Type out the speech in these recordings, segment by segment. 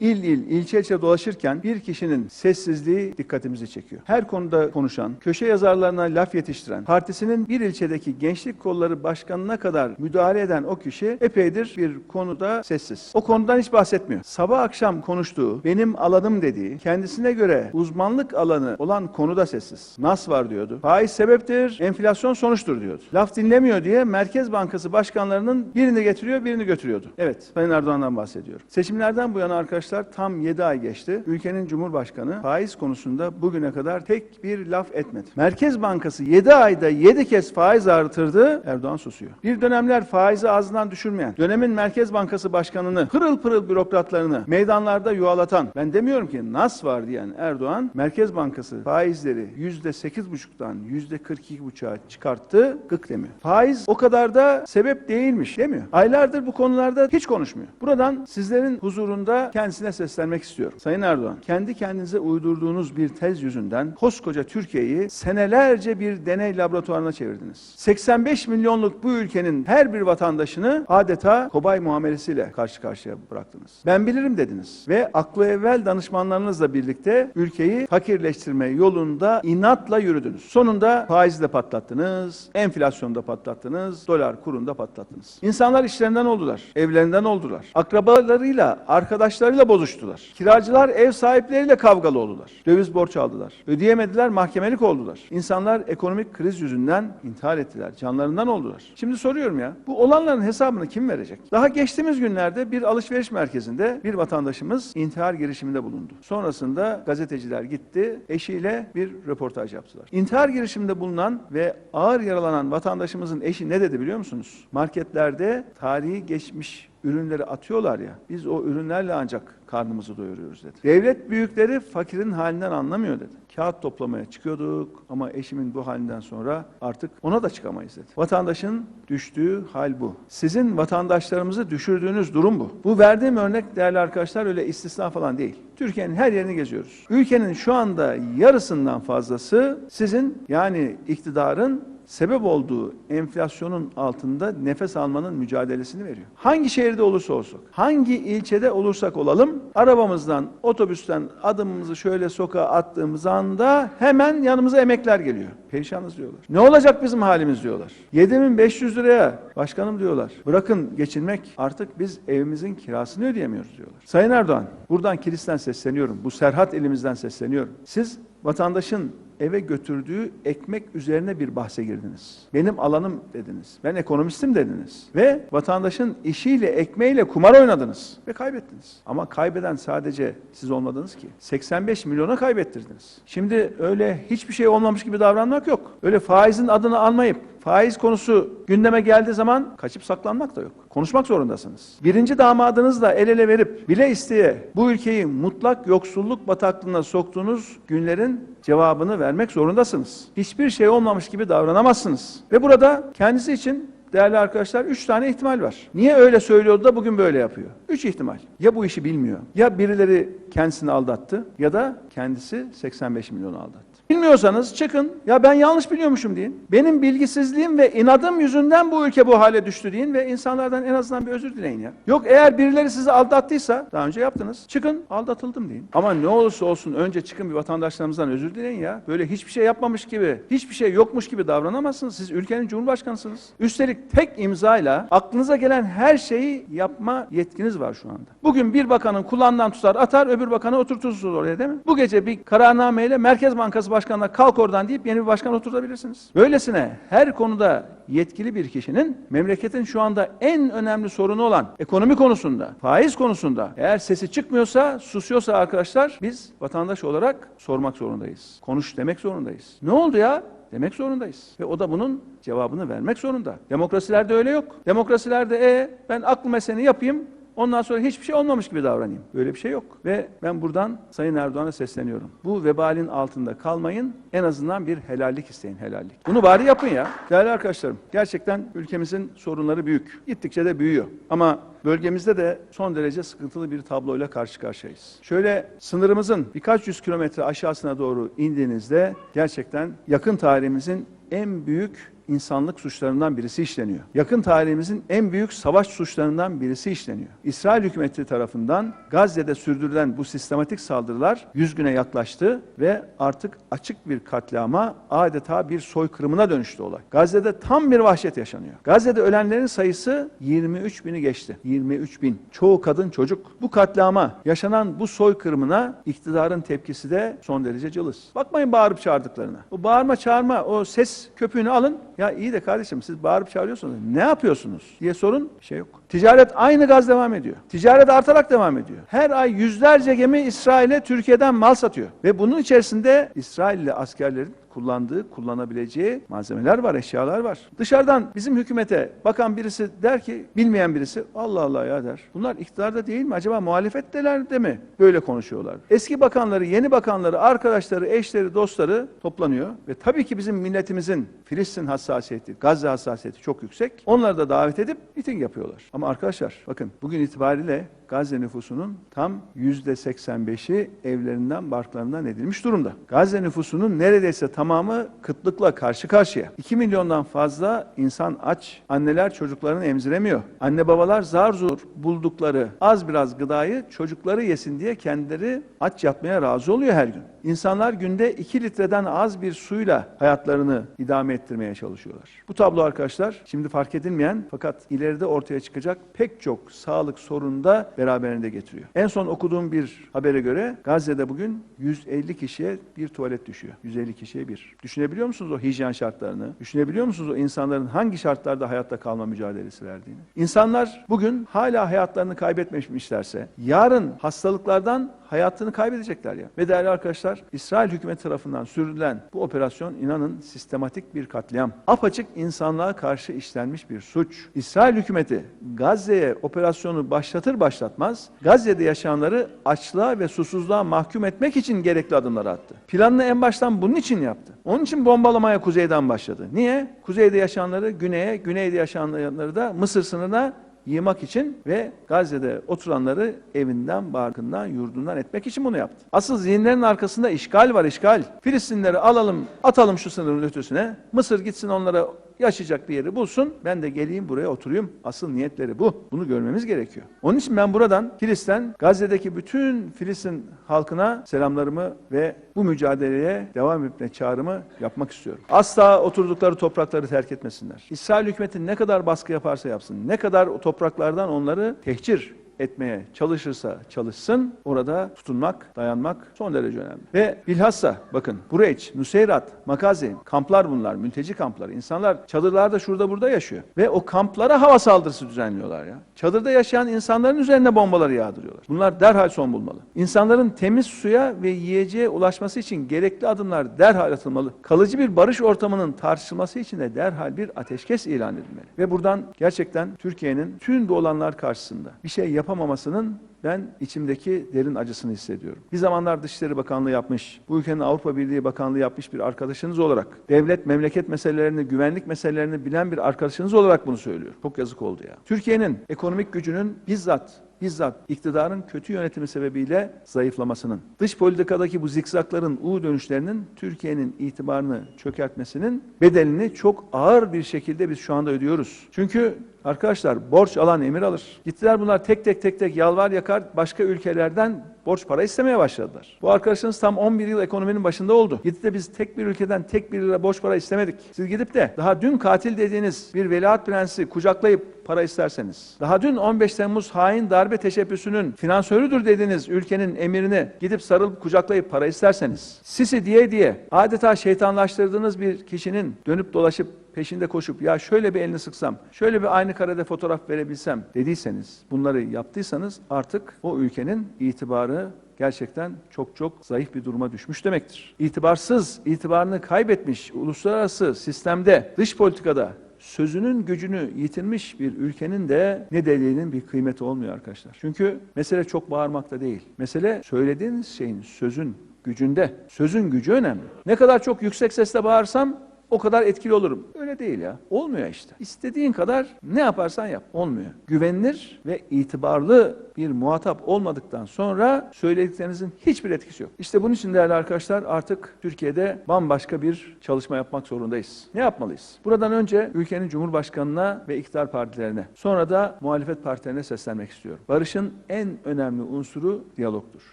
İl il, ilçe ilçe dolaşırken bir kişinin sessizliği dikkatimizi çekiyor. Her konuda konuşan, köşe yazarlarına laf yetiştiren, partisinin bir ilçedeki gençlik kolları başkanına kadar müdahale eden o kişi epeydir bir konuda sessiz. O konudan hiç bahsetmiyor. Sabah akşam konuştuğu, benim alanım dediği, kendisine göre uzmanlık alanı olan konuda sessiz. Nas var diyordu. Faiz sebeptir, enflasyon sonuçtur diyordu. Laf dinlemiyor diye Merkez Bankası başkanlarının birini getiriyor, birini götürüyordu. Evet, Sayın Erdoğan'dan bahsediyorum. Seçimlerden bu yana arkadaşlar tam 7 ay geçti. Ülkenin Cumhurbaşkanı faiz konusunda bugüne kadar tek bir laf etmedi. Merkez Bankası 7 ayda 7 kez faiz artırdı, Erdoğan susuyor. Bir dönemler faizi ağzından düşürmeyen, dönemin Merkez Bankası Başkanı'nı, pırıl pırıl bürokratlarını meydanlarda yuvalatan, ben demiyorum ki nas var diyen Erdoğan, Merkez Bankası faizleri %8,5'tan %42,5'a çıkarttı, gık demiyor. Faiz o kadar da sebep değilmiş demiyor. Aylardır bu konularda hiç konuşmuyor. Buradan sizlerin huzurunda kendisine seslenmek istiyorum. Sayın Erdoğan, kendi kendinize uydurduğunuz bir tez yüzünden koskoca Türkiye'yi senelerce bir deney laboratuvarına çevirdiniz. 85 milyonluk bu ülkenin her bir vatandaşını adeta kobay muamelesiyle karşı karşıya bıraktınız. Ben bilirim dediniz ve aklı evvel danışmanlarınızla birlikte ülkeyi fakirleştirme yolunda inatla yürüdünüz. Sonunda faizi de patlattınız, enflasyonu da patlattınız, dolar kurunu da patlattınız. İnsanlar işlerinden oldular, evlerinden oldular. Akrabalarıyla, arkadaşlarıyla bozuştular. Kiracılar ev sahipleriyle kavgalı oldular. Döviz borç aldılar. Ödeyemediler, mahkemelik oldular. İnsanlar ekonomik kriz yüzünden intihar ettiler. Canlarından oldular. Şimdi soruyorum ya, bu olanların hesabını kim verecek? Daha geçtiğimiz günlerde bir alışveriş merkezinde bir vatandaşımız intihar girişiminde bulundu. Sonrasında gazeteciler gitti, eşiyle bir röportaj yaptılar. İntihar girişiminde bulunan ve ağır yaralanan vatandaşımızın eşi ne dedi biliyor musunuz? Marketlerde tarihi geçmiş ürünleri atıyorlar ya, biz o ürünlerle ancak karnımızı doyuruyoruz dedi. Devlet büyükleri fakirin halinden anlamıyor dedi. Kağıt toplamaya çıkıyorduk ama eşimin bu halinden sonra artık ona da çıkamayız dedi. Vatandaşın düştüğü hal bu. Sizin vatandaşlarımızı düşürdüğünüz durum bu. Bu verdiğim örnek değerli arkadaşlar öyle istisna falan değil. Türkiye'nin her yerini geziyoruz. Ülkenin şu anda yarısından fazlası sizin yani iktidarın sebep olduğu enflasyonun altında nefes almanın mücadelesini veriyor. Hangi şehirde olursa olsun, hangi ilçede olursak olalım, arabamızdan, otobüsten adımımızı şöyle sokağa attığımız anda hemen yanımıza emekler geliyor. Perişanız diyorlar. Ne olacak bizim halimiz diyorlar. 7500 liraya başkanım diyorlar. Bırakın geçinmek artık biz evimizin kirasını ödeyemiyoruz diyorlar. Sayın Erdoğan buradan kilisten sesleniyorum. Bu serhat elimizden sesleniyorum. Siz vatandaşın eve götürdüğü ekmek üzerine bir bahse girdiniz. Benim alanım dediniz. Ben ekonomistim dediniz. Ve vatandaşın işiyle, ekmeğiyle kumar oynadınız. Ve kaybettiniz. Ama kaybeden sadece siz olmadınız ki. 85 milyona kaybettirdiniz. Şimdi öyle hiçbir şey olmamış gibi davranmak yok. Öyle faizin adını almayıp faiz konusu gündeme geldiği zaman kaçıp saklanmak da yok. Konuşmak zorundasınız. Birinci damadınızla el ele verip bile isteye bu ülkeyi mutlak yoksulluk bataklığına soktuğunuz günlerin cevabını vermek zorundasınız. Hiçbir şey olmamış gibi davranamazsınız. Ve burada kendisi için değerli arkadaşlar üç tane ihtimal var. Niye öyle söylüyordu da bugün böyle yapıyor? Üç ihtimal. Ya bu işi bilmiyor, ya birileri kendisini aldattı ya da kendisi 85 milyonu aldattı. Bilmiyorsanız çıkın ya ben yanlış biliyormuşum deyin. Benim bilgisizliğim ve inadım yüzünden bu ülke bu hale düştü deyin ve insanlardan en azından bir özür dileyin ya. Yok eğer birileri sizi aldattıysa daha önce yaptınız. Çıkın aldatıldım deyin. Ama ne olursa olsun önce çıkın bir vatandaşlarımızdan özür dileyin ya. Böyle hiçbir şey yapmamış gibi, hiçbir şey yokmuş gibi davranamazsınız. Siz ülkenin cumhurbaşkanısınız. Üstelik tek imzayla aklınıza gelen her şeyi yapma yetkiniz var şu anda. Bugün bir bakanın kulağından tutar atar öbür bakanı oturtursunuz oraya değil mi? Bu gece bir kararnameyle Merkez Bankası Başkanı'na kalk oradan deyip yeni bir başkan oturtabilirsiniz. Böylesine her konuda yetkili bir kişinin memleketin şu anda en önemli sorunu olan ekonomi konusunda, faiz konusunda eğer sesi çıkmıyorsa, susuyorsa arkadaşlar biz vatandaş olarak sormak zorundayız. Konuş demek zorundayız. Ne oldu ya? demek zorundayız. Ve o da bunun cevabını vermek zorunda. Demokrasilerde öyle yok. Demokrasilerde e ben aklı meseleni yapayım, Ondan sonra hiçbir şey olmamış gibi davranayım. Böyle bir şey yok. Ve ben buradan Sayın Erdoğan'a sesleniyorum. Bu vebalin altında kalmayın. En azından bir helallik isteyin, helallik. Bunu bari yapın ya. Değerli arkadaşlarım, gerçekten ülkemizin sorunları büyük. Gittikçe de büyüyor. Ama bölgemizde de son derece sıkıntılı bir tabloyla karşı karşıyayız. Şöyle sınırımızın birkaç yüz kilometre aşağısına doğru indiğinizde gerçekten yakın tarihimizin en büyük insanlık suçlarından birisi işleniyor. Yakın tarihimizin en büyük savaş suçlarından birisi işleniyor. İsrail hükümeti tarafından Gazze'de sürdürülen bu sistematik saldırılar 100 güne yaklaştı ve artık açık bir katliama adeta bir soykırımına dönüştü olay. Gazze'de tam bir vahşet yaşanıyor. Gazze'de ölenlerin sayısı 23 bini geçti. 23 bin. Çoğu kadın çocuk. Bu katliama, yaşanan bu soykırımına iktidarın tepkisi de son derece cılız. Bakmayın bağırıp çağırdıklarına. O bağırma çağırma, o ses köpüğünü alın. Ya iyi de kardeşim siz bağırıp çağırıyorsunuz. Ne yapıyorsunuz diye sorun. Bir şey yok. Ticaret aynı gaz devam ediyor. Ticaret artarak devam ediyor. Her ay yüzlerce gemi İsrail'e Türkiye'den mal satıyor. Ve bunun içerisinde İsrailli askerlerin kullandığı, kullanabileceği malzemeler var, eşyalar var. Dışarıdan bizim hükümete bakan birisi der ki, bilmeyen birisi Allah Allah ya der. Bunlar iktidarda değil mi? Acaba muhalefetteler de mi? Böyle konuşuyorlar. Eski bakanları, yeni bakanları, arkadaşları, eşleri, dostları toplanıyor. Ve tabii ki bizim milletimizin Filistin hassasiyeti, Gazze hassasiyeti çok yüksek. Onları da davet edip miting yapıyorlar. Ama arkadaşlar bakın bugün itibariyle Gazze nüfusunun tam yüzde 85'i evlerinden, barklarından edilmiş durumda. Gazze nüfusunun neredeyse tamamı kıtlıkla karşı karşıya. 2 milyondan fazla insan aç. Anneler çocuklarını emziremiyor. Anne babalar zar zor buldukları az biraz gıdayı çocukları yesin diye kendileri aç yatmaya razı oluyor her gün. İnsanlar günde 2 litreden az bir suyla hayatlarını idame ettirmeye çalışıyorlar. Bu tablo arkadaşlar şimdi fark edilmeyen fakat ileride ortaya çıkacak pek çok sağlık sorunu da beraberinde getiriyor. En son okuduğum bir habere göre Gazze'de bugün 150 kişiye bir tuvalet düşüyor. 150 kişiye bir. Düşünebiliyor musunuz o hijyen şartlarını? Düşünebiliyor musunuz o insanların hangi şartlarda hayatta kalma mücadelesi verdiğini? İnsanlar bugün hala hayatlarını kaybetmemişlerse yarın hastalıklardan hayatını kaybedecekler ya. Ve değerli arkadaşlar İsrail hükümeti tarafından sürdürülen bu operasyon inanın sistematik bir katliam. Apaçık insanlığa karşı işlenmiş bir suç. İsrail hükümeti Gazze'ye operasyonu başlatır başlatmaz Gazze'de yaşayanları açlığa ve susuzluğa mahkum etmek için gerekli adımları attı. Planını en baştan bunun için yaptı. Onun için bombalamaya kuzeyden başladı. Niye? Kuzeyde yaşayanları güneye, güneyde yaşayanları da Mısır sınırına yığmak için ve Gazze'de oturanları evinden, barkından, yurdundan etmek için bunu yaptı. Asıl zihinlerin arkasında işgal var, işgal. Filistinleri alalım, atalım şu sınırın ötesine. Mısır gitsin onlara yaşayacak bir yeri bulsun. Ben de geleyim buraya oturayım. Asıl niyetleri bu. Bunu görmemiz gerekiyor. Onun için ben buradan Filistin, Gazze'deki bütün Filistin halkına selamlarımı ve bu mücadeleye devam etme çağrımı yapmak istiyorum. Asla oturdukları toprakları terk etmesinler. İsrail hükümeti ne kadar baskı yaparsa yapsın, ne kadar o topraklardan onları tehcir etmeye çalışırsa çalışsın orada tutunmak, dayanmak son derece önemli. Ve bilhassa bakın Bureç, Nuseyrat, Makazi kamplar bunlar, mülteci kampları. İnsanlar çadırlarda şurada burada yaşıyor. Ve o kamplara hava saldırısı düzenliyorlar ya. Çadırda yaşayan insanların üzerine bombaları yağdırıyorlar. Bunlar derhal son bulmalı. İnsanların temiz suya ve yiyeceğe ulaşması için gerekli adımlar derhal atılmalı. Kalıcı bir barış ortamının tartışılması için de derhal bir ateşkes ilan edilmeli. Ve buradan gerçekten Türkiye'nin tüm bu olanlar karşısında bir şey yapamamasının ben içimdeki derin acısını hissediyorum. Bir zamanlar Dışişleri Bakanlığı yapmış, bu ülkenin Avrupa Birliği Bakanlığı yapmış bir arkadaşınız olarak, devlet, memleket meselelerini, güvenlik meselelerini bilen bir arkadaşınız olarak bunu söylüyor. Çok yazık oldu ya. Türkiye'nin ekonomik gücünün bizzat bizzat iktidarın kötü yönetimi sebebiyle zayıflamasının, dış politikadaki bu zikzakların, U dönüşlerinin Türkiye'nin itibarını çökertmesinin bedelini çok ağır bir şekilde biz şu anda ödüyoruz. Çünkü arkadaşlar borç alan emir alır. Gittiler bunlar tek tek tek tek yalvar yakar başka ülkelerden borç para istemeye başladılar. Bu arkadaşınız tam 11 yıl ekonominin başında oldu. Gidip de biz tek bir ülkeden tek bir lira borç para istemedik. Siz gidip de daha dün katil dediğiniz bir veliaht prensi kucaklayıp para isterseniz, daha dün 15 Temmuz hain darbe teşebbüsünün finansörüdür dediğiniz ülkenin emirini gidip sarılıp kucaklayıp para isterseniz, Sisi diye diye adeta şeytanlaştırdığınız bir kişinin dönüp dolaşıp peşinde koşup ya şöyle bir elini sıksam, şöyle bir aynı karede fotoğraf verebilsem dediyseniz, bunları yaptıysanız artık o ülkenin itibarı gerçekten çok çok zayıf bir duruma düşmüş demektir. İtibarsız, itibarını kaybetmiş uluslararası sistemde, dış politikada sözünün gücünü yitirmiş bir ülkenin de ne delilinin bir kıymeti olmuyor arkadaşlar. Çünkü mesele çok bağırmakta değil. Mesele söylediğiniz şeyin sözün gücünde. Sözün gücü önemli. Ne kadar çok yüksek sesle bağırsam o kadar etkili olurum. Öyle değil ya. Olmuyor işte. İstediğin kadar ne yaparsan yap. Olmuyor. Güvenilir ve itibarlı bir muhatap olmadıktan sonra söylediklerinizin hiçbir etkisi yok. İşte bunun için değerli arkadaşlar artık Türkiye'de bambaşka bir çalışma yapmak zorundayız. Ne yapmalıyız? Buradan önce ülkenin Cumhurbaşkanına ve iktidar partilerine, sonra da muhalefet partilerine seslenmek istiyorum. Barışın en önemli unsuru diyalogtur.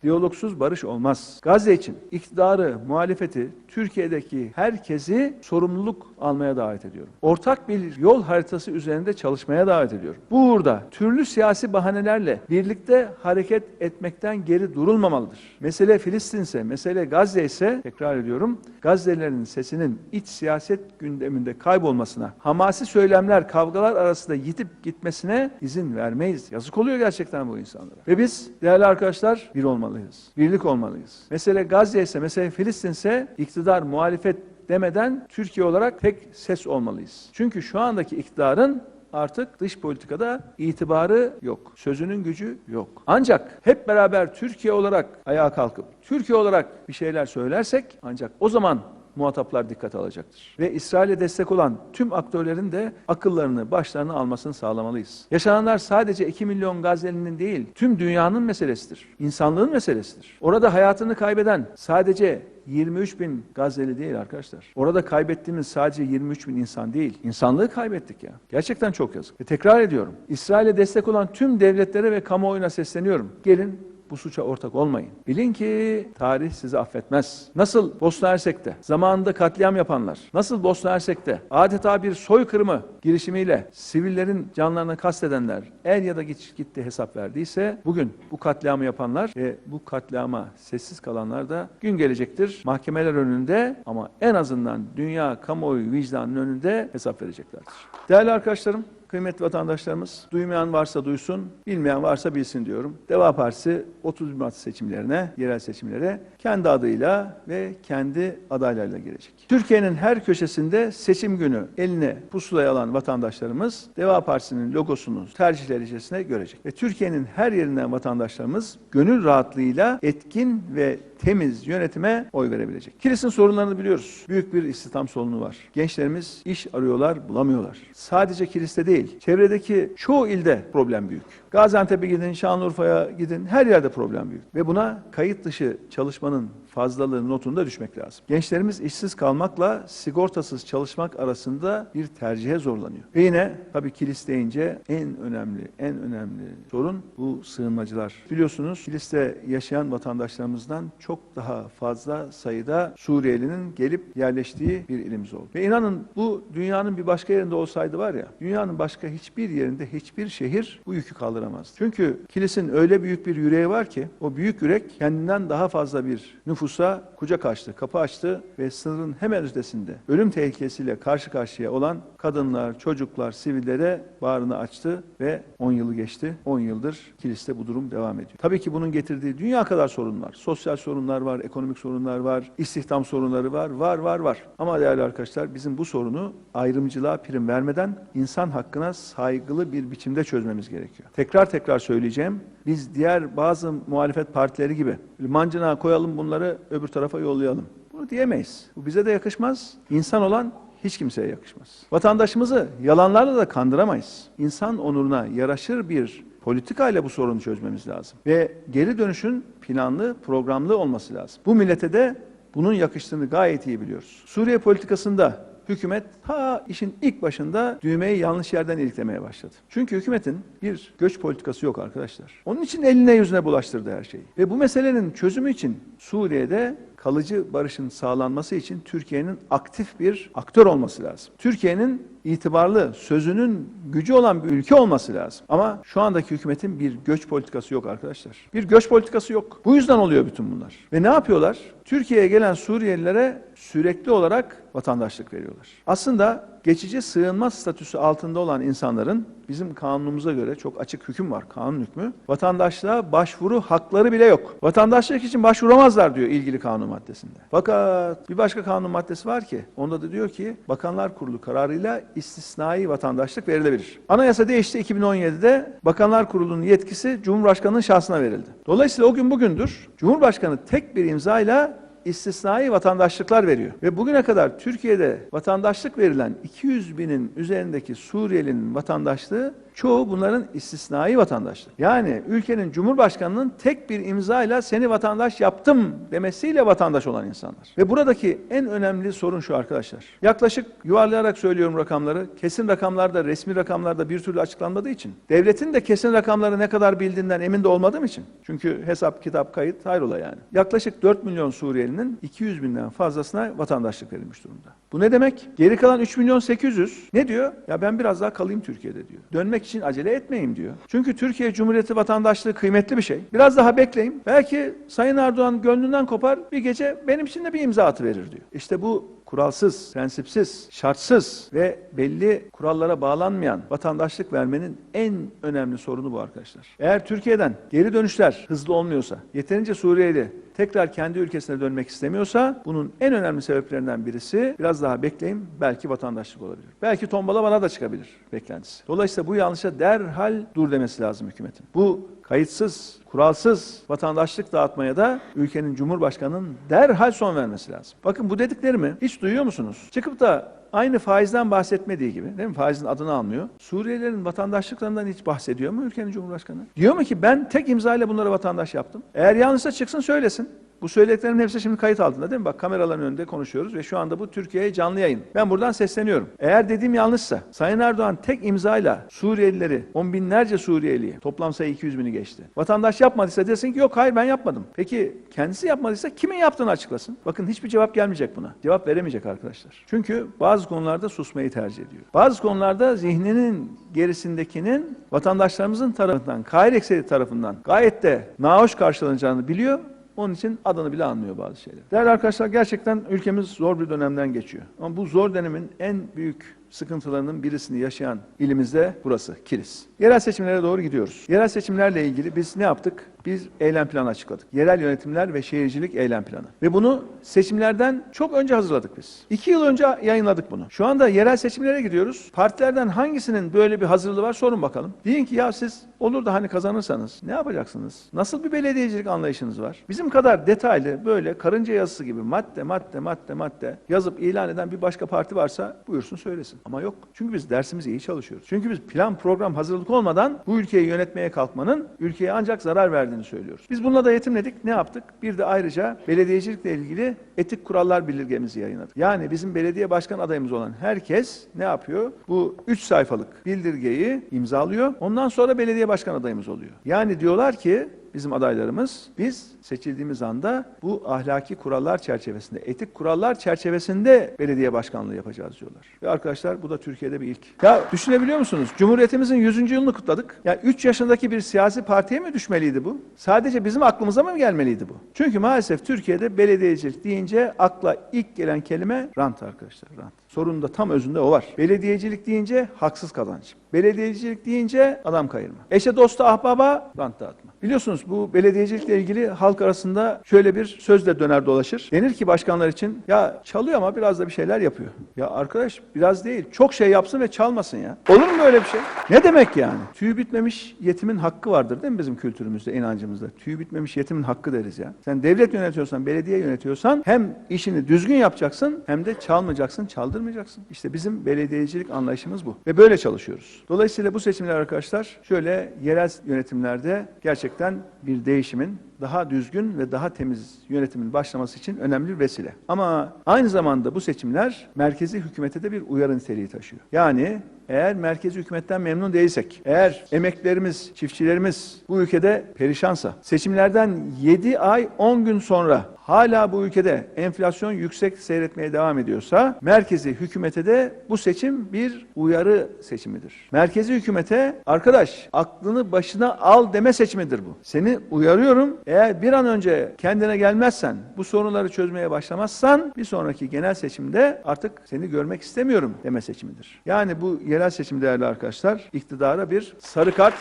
Diyalogsuz barış olmaz. Gazze için iktidarı, muhalefeti, Türkiye'deki herkesi sorumluluk almaya davet ediyorum. Ortak bir yol haritası üzerinde çalışmaya davet ediyorum. Burada türlü siyasi bahanelerle birlikte hareket etmekten geri durulmamalıdır. Mesele Filistin ise, mesele Gazze ise tekrar ediyorum, Gazze'lilerin sesinin iç siyaset gündeminde kaybolmasına, hamasi söylemler, kavgalar arasında yitip gitmesine izin vermeyiz. Yazık oluyor gerçekten bu insanlara. Ve biz değerli arkadaşlar bir olmalıyız. Birlik olmalıyız. Mesele Gazze ise, mesele Filistin ise iktidar, muhalefet demeden Türkiye olarak tek ses olmalıyız. Çünkü şu andaki iktidarın artık dış politikada itibarı yok. Sözünün gücü yok. Ancak hep beraber Türkiye olarak ayağa kalkıp Türkiye olarak bir şeyler söylersek ancak o zaman muhataplar dikkate alacaktır. Ve İsrail'e destek olan tüm aktörlerin de akıllarını, başlarını almasını sağlamalıyız. Yaşananlar sadece 2 milyon Gazze'linin değil, tüm dünyanın meselesidir. İnsanlığın meselesidir. Orada hayatını kaybeden sadece 23 bin Gazze'li değil arkadaşlar. Orada kaybettiğimiz sadece 23 bin insan değil. İnsanlığı kaybettik ya. Gerçekten çok yazık. Ve tekrar ediyorum. İsrail'e destek olan tüm devletlere ve kamuoyuna sesleniyorum. Gelin bu suça ortak olmayın. Bilin ki tarih sizi affetmez. Nasıl Bosna Hersek'te zamanında katliam yapanlar, nasıl Bosna Hersek'te adeta bir soykırımı girişimiyle sivillerin canlarına kastedenler er ya da geç gitti hesap verdiyse bugün bu katliamı yapanlar ve bu katliama sessiz kalanlar da gün gelecektir. Mahkemeler önünde ama en azından dünya kamuoyu vicdanının önünde hesap vereceklerdir. Değerli arkadaşlarım, Kıymetli vatandaşlarımız, duymayan varsa duysun, bilmeyen varsa bilsin diyorum. Deva Partisi 30 Mart seçimlerine, yerel seçimlere kendi adıyla ve kendi adaylarıyla girecek. Türkiye'nin her köşesinde seçim günü eline pusulayı alan vatandaşlarımız Deva Partisi'nin logosunu tercihler içerisinde görecek. Ve Türkiye'nin her yerinden vatandaşlarımız gönül rahatlığıyla etkin ve temiz yönetime oy verebilecek. Kilis'in sorunlarını biliyoruz. Büyük bir istihdam sorunu var. Gençlerimiz iş arıyorlar, bulamıyorlar. Sadece Kilis'te değil, çevredeki çoğu ilde problem büyük. Gaziantep'e gidin, Şanlıurfa'ya gidin, her yerde problem büyük. Ve buna kayıt dışı çalışmanın fazlalığı notunda düşmek lazım. Gençlerimiz işsiz kalmakla sigortasız çalışmak arasında bir tercihe zorlanıyor. Ve yine tabii kilis deyince en önemli, en önemli sorun bu sığınmacılar. Biliyorsunuz kiliste yaşayan vatandaşlarımızdan çok daha fazla sayıda Suriyelinin gelip yerleştiği bir ilimiz oldu. Ve inanın bu dünyanın bir başka yerinde olsaydı var ya, dünyanın başka hiçbir yerinde hiçbir şehir bu yükü kaldıramazdı. Çünkü kilisin öyle büyük bir yüreği var ki o büyük yürek kendinden daha fazla bir nüfusa kucak açtı, kapı açtı ve sınırın hemen ötesinde ölüm tehlikesiyle karşı karşıya olan kadınlar, çocuklar, sivillere bağrını açtı ve 10 yılı geçti. 10 yıldır kiliste bu durum devam ediyor. Tabii ki bunun getirdiği dünya kadar sorun var. Sosyal sorunlar var, ekonomik sorunlar var, istihdam sorunları var, var, var, var. Ama değerli arkadaşlar bizim bu sorunu ayrımcılığa prim vermeden insan hakkına saygılı bir biçimde çözmemiz gerekiyor. Tekrar tekrar söyleyeceğim. Biz diğer bazı muhalefet partileri gibi mancına koyalım bunları öbür tarafa yollayalım. Bunu diyemeyiz. Bu bize de yakışmaz. İnsan olan hiç kimseye yakışmaz. Vatandaşımızı yalanlarla da kandıramayız. İnsan onuruna yaraşır bir politikayla bu sorunu çözmemiz lazım. Ve geri dönüşün planlı, programlı olması lazım. Bu millete de bunun yakıştığını gayet iyi biliyoruz. Suriye politikasında hükümet ha işin ilk başında düğmeyi yanlış yerden iliklemeye başladı. Çünkü hükümetin bir göç politikası yok arkadaşlar. Onun için eline yüzüne bulaştırdı her şeyi. Ve bu meselenin çözümü için Suriye'de kalıcı barışın sağlanması için Türkiye'nin aktif bir aktör olması lazım. Türkiye'nin itibarlı, sözünün gücü olan bir ülke olması lazım. Ama şu andaki hükümetin bir göç politikası yok arkadaşlar. Bir göç politikası yok. Bu yüzden oluyor bütün bunlar. Ve ne yapıyorlar? Türkiye'ye gelen Suriyelilere sürekli olarak vatandaşlık veriyorlar. Aslında geçici sığınma statüsü altında olan insanların bizim kanunumuza göre çok açık hüküm var, kanun hükmü. Vatandaşlığa başvuru hakları bile yok. Vatandaşlık için başvuramazlar diyor ilgili kanun maddesinde. Fakat bir başka kanun maddesi var ki onda da diyor ki Bakanlar Kurulu kararıyla istisnai vatandaşlık verilebilir. Anayasa değişti 2017'de Bakanlar Kurulu'nun yetkisi Cumhurbaşkanı'nın şahsına verildi. Dolayısıyla o gün bugündür Cumhurbaşkanı tek bir imzayla istisnai vatandaşlıklar veriyor. Ve bugüne kadar Türkiye'de vatandaşlık verilen 200 binin üzerindeki Suriyelinin vatandaşlığı Çoğu bunların istisnai vatandaşlık. Yani ülkenin cumhurbaşkanının tek bir imzayla seni vatandaş yaptım demesiyle vatandaş olan insanlar. Ve buradaki en önemli sorun şu arkadaşlar. Yaklaşık yuvarlayarak söylüyorum rakamları. Kesin rakamlarda, resmi rakamlarda bir türlü açıklanmadığı için. Devletin de kesin rakamları ne kadar bildiğinden emin de olmadığım için. Çünkü hesap, kitap, kayıt hayrola yani. Yaklaşık 4 milyon Suriyelinin 200 binden fazlasına vatandaşlık verilmiş durumda. Bu ne demek? Geri kalan 3 milyon 800 ne diyor? Ya ben biraz daha kalayım Türkiye'de diyor. Dönmek için acele etmeyeyim diyor. Çünkü Türkiye Cumhuriyeti vatandaşlığı kıymetli bir şey. Biraz daha bekleyin. Belki Sayın Erdoğan gönlünden kopar bir gece benim için de bir imza atıverir diyor. İşte bu kuralsız, prensipsiz, şartsız ve belli kurallara bağlanmayan vatandaşlık vermenin en önemli sorunu bu arkadaşlar. Eğer Türkiye'den geri dönüşler hızlı olmuyorsa, yeterince Suriyeli tekrar kendi ülkesine dönmek istemiyorsa bunun en önemli sebeplerinden birisi biraz daha bekleyin belki vatandaşlık olabilir. Belki tombala bana da çıkabilir beklentisi. Dolayısıyla bu yanlışa derhal dur demesi lazım hükümetin. Bu kayıtsız, kuralsız vatandaşlık dağıtmaya da ülkenin Cumhurbaşkanı'nın derhal son vermesi lazım. Bakın bu dediklerimi hiç duyuyor musunuz? Çıkıp da aynı faizden bahsetmediği gibi, değil mi? Faizin adını almıyor. Suriyelilerin vatandaşlıklarından hiç bahsediyor mu ülkenin Cumhurbaşkanı? Diyor mu ki ben tek imzayla bunları vatandaş yaptım? Eğer yanlışsa çıksın söylesin. Bu söylediklerimin hepsi şimdi kayıt altında değil mi? Bak kameraların önünde konuşuyoruz ve şu anda bu Türkiye'ye canlı yayın. Ben buradan sesleniyorum. Eğer dediğim yanlışsa Sayın Erdoğan tek imzayla Suriyelileri, on binlerce Suriyeliyi, toplam sayı 200 bini geçti. Vatandaş yapmadıysa desin ki yok hayır ben yapmadım. Peki kendisi yapmadıysa kimin yaptığını açıklasın. Bakın hiçbir cevap gelmeyecek buna. Cevap veremeyecek arkadaşlar. Çünkü bazı konularda susmayı tercih ediyor. Bazı konularda zihninin gerisindekinin vatandaşlarımızın tarafından, gayri tarafından gayet de nahoş karşılanacağını biliyor onun için adını bile anlıyor bazı şeyler. Değerli arkadaşlar gerçekten ülkemiz zor bir dönemden geçiyor. Ama bu zor dönemin en büyük sıkıntılarının birisini yaşayan ilimizde burası, Kilis. Yerel seçimlere doğru gidiyoruz. Yerel seçimlerle ilgili biz ne yaptık? Bir eylem planı açıkladık. Yerel yönetimler ve şehircilik eylem planı. Ve bunu seçimlerden çok önce hazırladık biz. İki yıl önce yayınladık bunu. Şu anda yerel seçimlere gidiyoruz. Partilerden hangisinin böyle bir hazırlığı var sorun bakalım. Deyin ki ya siz olur da hani kazanırsanız ne yapacaksınız? Nasıl bir belediyecilik anlayışınız var? Bizim kadar detaylı böyle karınca yazısı gibi madde madde madde madde yazıp ilan eden bir başka parti varsa buyursun söylesin. Ama yok. Çünkü biz dersimizi iyi çalışıyoruz. Çünkü biz plan program hazırlık olmadan bu ülkeyi yönetmeye kalkmanın ülkeye ancak zarar verdiğini söylüyoruz. Biz bununla da yetinmedik. Ne yaptık? Bir de ayrıca belediyecilikle ilgili etik kurallar bildirgemizi yayınladık. Yani bizim belediye başkan adayımız olan herkes ne yapıyor? Bu 3 sayfalık bildirgeyi imzalıyor. Ondan sonra belediye başkan adayımız oluyor. Yani diyorlar ki bizim adaylarımız biz seçildiğimiz anda bu ahlaki kurallar çerçevesinde, etik kurallar çerçevesinde belediye başkanlığı yapacağız diyorlar. Ve arkadaşlar bu da Türkiye'de bir ilk. Ya düşünebiliyor musunuz? Cumhuriyetimizin 100. yılını kutladık. Ya 3 yaşındaki bir siyasi partiye mi düşmeliydi bu? Sadece bizim aklımıza mı gelmeliydi bu? Çünkü maalesef Türkiye'de belediyecilik deyince akla ilk gelen kelime rant arkadaşlar, rant. Sorunun da tam özünde o var. Belediyecilik deyince haksız kazanç. Belediyecilik deyince adam kayırma. Eşe dosta ahbaba rant dağıtma. Biliyorsunuz bu belediyecilikle ilgili halk arasında şöyle bir söz de döner dolaşır. Denir ki başkanlar için ya çalıyor ama biraz da bir şeyler yapıyor. Ya arkadaş biraz değil çok şey yapsın ve çalmasın ya. Olur mu böyle bir şey? Ne demek yani? Tüyü bitmemiş yetimin hakkı vardır değil mi bizim kültürümüzde, inancımızda? Tüyü bitmemiş yetimin hakkı deriz ya. Sen devlet yönetiyorsan, belediye yönetiyorsan hem işini düzgün yapacaksın hem de çalmayacaksın, çaldırmayacaksın. İşte bizim belediyecilik anlayışımız bu. Ve böyle çalışıyoruz. Dolayısıyla bu seçimler arkadaşlar şöyle yerel yönetimlerde gerçekten bir değişimin daha düzgün ve daha temiz yönetimin başlaması için önemli bir vesile. Ama aynı zamanda bu seçimler merkezi hükümete de bir uyarı niteliği taşıyor. Yani eğer merkezi hükümetten memnun değilsek, eğer emeklerimiz, çiftçilerimiz bu ülkede perişansa, seçimlerden 7 ay 10 gün sonra hala bu ülkede enflasyon yüksek seyretmeye devam ediyorsa, merkezi hükümete de bu seçim bir uyarı seçimidir. Merkezi hükümete arkadaş aklını başına al deme seçimidir bu. Seni uyarıyorum. Eğer bir an önce kendine gelmezsen, bu sorunları çözmeye başlamazsan bir sonraki genel seçimde artık seni görmek istemiyorum deme seçimidir. Yani bu yerel seçim değerli arkadaşlar iktidara bir sarı kart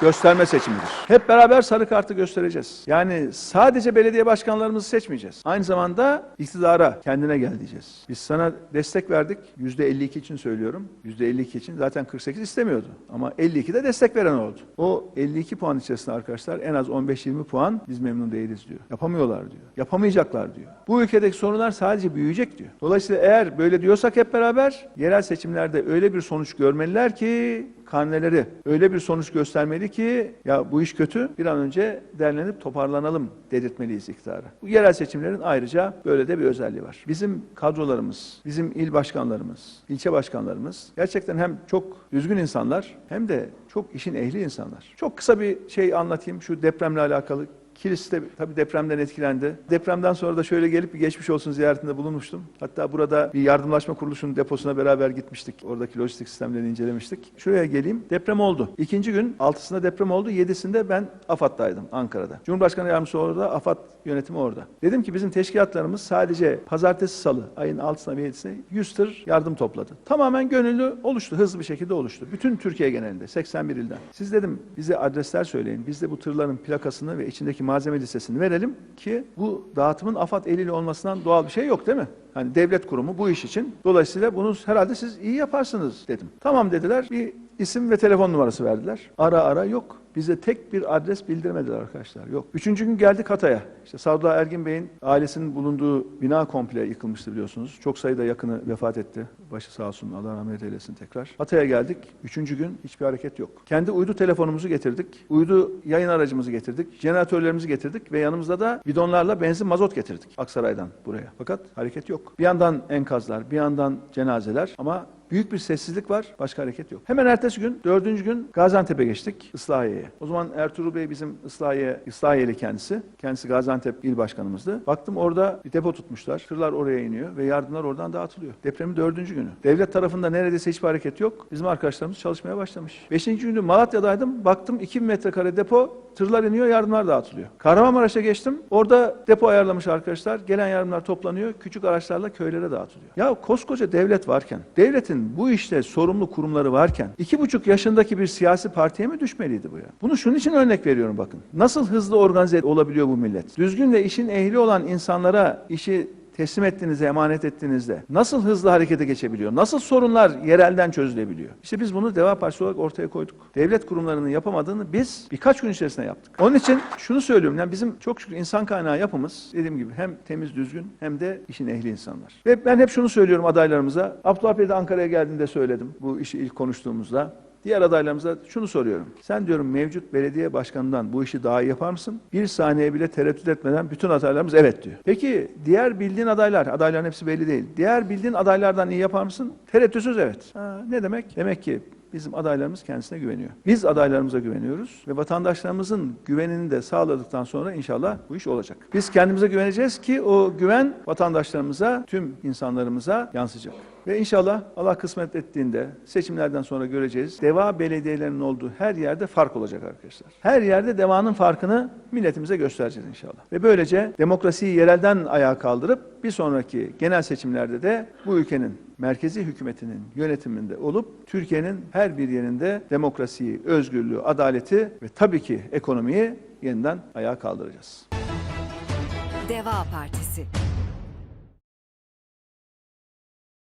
gösterme seçimidir. Hep beraber sarı kartı göstereceğiz. Yani sadece belediye başkanlarımızı seçmeyeceğiz. Aynı zamanda iktidara kendine gel diyeceğiz. Biz sana destek verdik. %52 için söylüyorum. %52 için zaten 48 istemiyordu. Ama 52 de destek veren oldu. O 52 puan içerisinde arkadaşlar en az 15-20 puan biz memnun değiliz diyor. Yapamıyorlar diyor. Yapamayacaklar diyor. Bu ülkedeki sorunlar sadece büyüyecek diyor. Dolayısıyla eğer böyle diyorsak hep beraber yerel seçimlerde öyle bir sonuç görmeliler ki karneleri öyle bir sonuç göstermeli ki ya bu iş kötü bir an önce derlenip toparlanalım dedirtmeliyiz iktidara. Bu yerel seçimlerin ayrıca böyle de bir özelliği var. Bizim kadrolarımız, bizim il başkanlarımız, ilçe başkanlarımız gerçekten hem çok düzgün insanlar hem de çok işin ehli insanlar. Çok kısa bir şey anlatayım şu depremle alakalı. Kilis de tabii depremden etkilendi. Depremden sonra da şöyle gelip bir geçmiş olsun ziyaretinde bulunmuştum. Hatta burada bir yardımlaşma kuruluşunun deposuna beraber gitmiştik. Oradaki lojistik sistemlerini incelemiştik. Şuraya geleyim. Deprem oldu. İkinci gün 6'sında deprem oldu. 7'sinde ben AFAD'daydım Ankara'da. Cumhurbaşkanı yardımcısı orada, AFAD yönetimi orada. Dedim ki bizim teşkilatlarımız sadece pazartesi salı ayın 6'sına ve 7'sine 100 tır yardım topladı. Tamamen gönüllü oluştu. Hızlı bir şekilde oluştu. Bütün Türkiye genelinde 81 ilden. Siz dedim bize adresler söyleyin. Biz de bu tırların plakasını ve içindeki malzeme listesini verelim ki bu dağıtımın AFAD eliyle olmasından doğal bir şey yok değil mi? Hani devlet kurumu bu iş için. Dolayısıyla bunu herhalde siz iyi yaparsınız dedim. Tamam dediler. Bir isim ve telefon numarası verdiler. Ara ara yok. Bize tek bir adres bildirmediler arkadaşlar. Yok. Üçüncü gün geldik Hatay'a. İşte Sadullah Ergin Bey'in ailesinin bulunduğu bina komple yıkılmıştı biliyorsunuz. Çok sayıda yakını vefat etti. Başı sağ olsun. Allah rahmet eylesin tekrar. Hatay'a geldik. Üçüncü gün hiçbir hareket yok. Kendi uydu telefonumuzu getirdik. Uydu yayın aracımızı getirdik. Jeneratörlerimizi getirdik ve yanımızda da bidonlarla benzin mazot getirdik. Aksaray'dan buraya. Fakat hareket yok. Bir yandan enkazlar, bir yandan cenazeler ama Büyük bir sessizlik var, başka hareket yok. Hemen ertesi gün, dördüncü gün Gaziantep'e geçtik, Islahiye'ye. O zaman Ertuğrul Bey bizim Islahiye, Islahiyeli kendisi. Kendisi Gaziantep il başkanımızdı. Baktım orada bir depo tutmuşlar. Tırlar oraya iniyor ve yardımlar oradan dağıtılıyor. Depremin dördüncü günü. Devlet tarafında neredeyse hiçbir hareket yok. Bizim arkadaşlarımız çalışmaya başlamış. Beşinci günü Malatya'daydım. Baktım 2000 metrekare depo, tırlar iniyor, yardımlar dağıtılıyor. Kahramanmaraş'a geçtim. Orada depo ayarlamış arkadaşlar. Gelen yardımlar toplanıyor. Küçük araçlarla köylere dağıtılıyor. Ya koskoca devlet varken, devletin bu işte sorumlu kurumları varken iki buçuk yaşındaki bir siyasi partiye mi düşmeliydi bu ya? Bunu şunun için örnek veriyorum bakın. Nasıl hızlı organize olabiliyor bu millet? Düzgün ve işin ehli olan insanlara işi teslim ettiğinizde, emanet ettiğinizde nasıl hızlı harekete geçebiliyor? Nasıl sorunlar yerelden çözülebiliyor? İşte biz bunu Deva Partisi olarak ortaya koyduk. Devlet kurumlarının yapamadığını biz birkaç gün içerisinde yaptık. Onun için şunu söylüyorum. Yani bizim çok şükür insan kaynağı yapımız dediğim gibi hem temiz, düzgün hem de işin ehli insanlar. Ve ben hep şunu söylüyorum adaylarımıza. Abdullah Bey de Ankara'ya geldiğinde söyledim. Bu işi ilk konuştuğumuzda. Diğer adaylarımıza şunu soruyorum. Sen diyorum mevcut belediye başkanından bu işi daha iyi yapar mısın? Bir saniye bile tereddüt etmeden bütün adaylarımız evet diyor. Peki diğer bildiğin adaylar, adayların hepsi belli değil. Diğer bildiğin adaylardan iyi yapar mısın? Tereddütsüz evet. Ha, ne demek? Demek ki bizim adaylarımız kendisine güveniyor. Biz adaylarımıza güveniyoruz ve vatandaşlarımızın güvenini de sağladıktan sonra inşallah bu iş olacak. Biz kendimize güveneceğiz ki o güven vatandaşlarımıza, tüm insanlarımıza yansıyacak. Ve inşallah Allah kısmet ettiğinde seçimlerden sonra göreceğiz. Deva belediyelerinin olduğu her yerde fark olacak arkadaşlar. Her yerde devanın farkını milletimize göstereceğiz inşallah. Ve böylece demokrasiyi yerelden ayağa kaldırıp bir sonraki genel seçimlerde de bu ülkenin merkezi hükümetinin yönetiminde olup Türkiye'nin her bir yerinde demokrasiyi, özgürlüğü, adaleti ve tabii ki ekonomiyi yeniden ayağa kaldıracağız. Deva Partisi